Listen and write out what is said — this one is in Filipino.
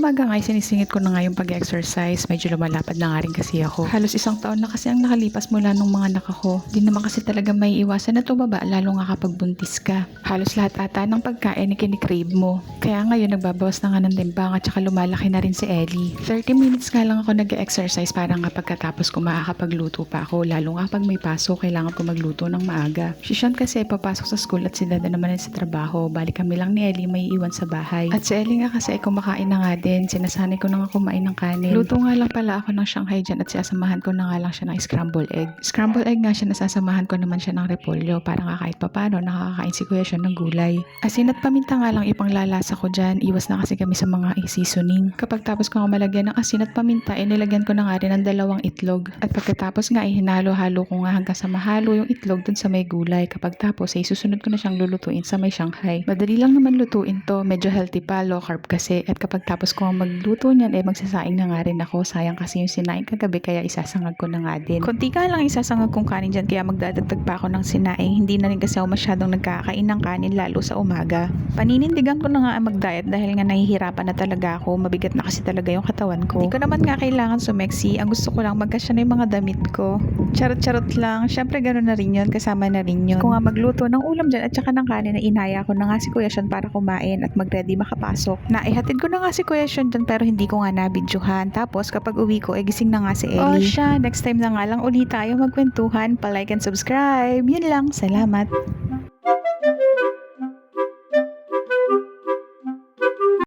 umaga nga sinisingit ko na nga yung pag-exercise. Medyo lumalapad na nga rin kasi ako. Halos isang taon na kasi ang nakalipas mula nung mga anak ako. Di naman kasi talaga may iwasan na tumaba lalo nga kapag buntis ka. Halos lahat ata ng pagkain ay kinikrave mo. Kaya ngayon nagbabawas na nga ng timbang at saka lumalaki na rin si Ellie. 30 minutes nga lang ako nag-exercise para nga pagkatapos ko makakapagluto pa ako. Lalo nga pag may pasok, kailangan ko magluto ng maaga. Si Sean kasi papasok sa school at si Dada naman ay sa trabaho. Bali kami lang ni Ellie may iwan sa bahay. At si Ellie nga kasi ay kumakain na nga din. Sinasanay ko na nga kumain ng kanin. Luto nga lang pala ako ng Shanghai dyan at sasamahan ko na nga lang siya ng scramble egg. Scramble egg nga siya nasasamahan ko naman siya ng repolyo para nga kahit papano nakakakain si Kuya siya ng gulay. Asin at paminta nga lang ipanglalasa ko dyan. Iwas na kasi kami sa mga seasoning. Kapag tapos ko nga malagyan ng asin at paminta, inilagyan ko na nga rin ng dalawang itlog. At pagkatapos nga, ihinalo-halo ko nga hanggang sa mahalo yung itlog dun sa may gulay. Kapag tapos, ay susunod ko na siyang lulutuin sa may Shanghai. Madali lang naman lutuin to. Medyo healthy pa, low carb kasi. At kapag tapos ko nga magluto niyan, eh magsasaing na nga rin ako. Sayang kasi yung sinaing kagabi, kaya isasangag ko na nga din. Kunti ka lang isasangag kong kanin dyan, kaya magdadagdag pa ako ng sinaing. Hindi na rin kasi ako masyadong nagkakain ng kanin, lalo sa umaga. Paninindigan ko na nga ang mag-diet dahil nga nahihirapan na talaga ako. Mabigat na kasi talaga yung katawan ko. Hindi ko naman nga kailangan sumeksi. Ang gusto ko lang magkasya na yung mga damit ko. Charot-charot lang. Siyempre gano'n na rin yun. Kasama na rin yun. Kung nga magluto ng ulam dyan at saka ng kanin na inaya ko na nga si Kuya Sean para kumain at mag-ready makapasok. Naihatid ko na nga si Kuya Sean dyan pero hindi ko nga nabidyohan. Tapos kapag uwi ko, eh gising na nga si Ellie. Oh siya, next time na nga lang ulit tayo magkwentuhan. Pa-like and subscribe. Yun lang. Salamat.